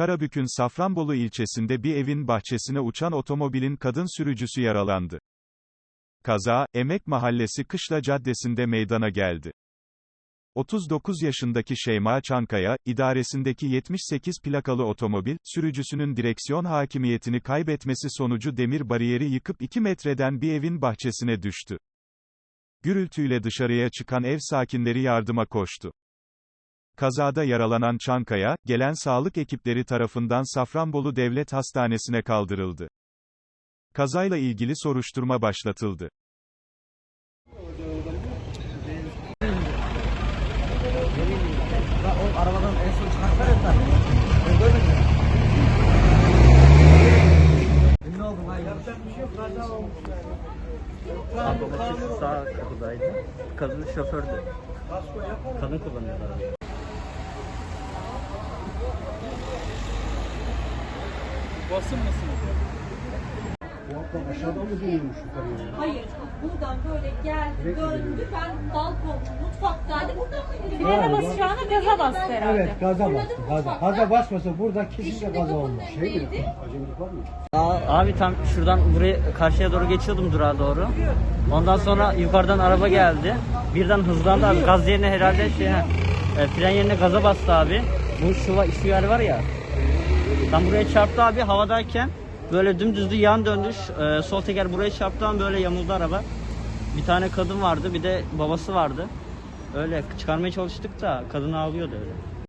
Karabük'ün Safranbolu ilçesinde bir evin bahçesine uçan otomobilin kadın sürücüsü yaralandı. Kaza, Emek Mahallesi Kışla Caddesi'nde meydana geldi. 39 yaşındaki Şeyma Çankaya, idaresindeki 78 plakalı otomobil, sürücüsünün direksiyon hakimiyetini kaybetmesi sonucu demir bariyeri yıkıp 2 metreden bir evin bahçesine düştü. Gürültüyle dışarıya çıkan ev sakinleri yardıma koştu. Kazada yaralanan Çankaya, gelen sağlık ekipleri tarafından Safranbolu Devlet Hastanesi'ne kaldırıldı. Kazayla ilgili soruşturma başlatıldı. Arabadan en son çıkartlar hayır. Yapacak bir şey yok. Kaza olmuş yani. Sağ kapıdaydı. Kadın şofördü. Kadın kullanıyordu. Hayır. Buradan böyle geldi, döndü. Ben balkon, mutfaktaydı. Buradan mı gidiyor? Frene basacağına gaza bastı herhalde. Evet gaza Fırladı bastı. Gaza. mutfaktan. Gaza basmasa burada kesinlikle gaza olmuş. Şey mi? önündeydi. Acemilik var mı? Abi tam şuradan buraya karşıya doğru geçiyordum durağa doğru. Ondan sonra yukarıdan araba geldi. Birden hızlandı abi. Gaz yerine herhalde şey ha, e, fren yerine gaza bastı abi. Bu şu, va- şu yer var ya. Tam buraya çarptı abi havadayken. Böyle dümdüzdü yan döndü. Ş- e, sol teker buraya çarptı ama böyle yamuldu araba. Bir tane kadın vardı bir de babası vardı. Öyle çıkarmaya çalıştık da kadın ağlıyordu öyle.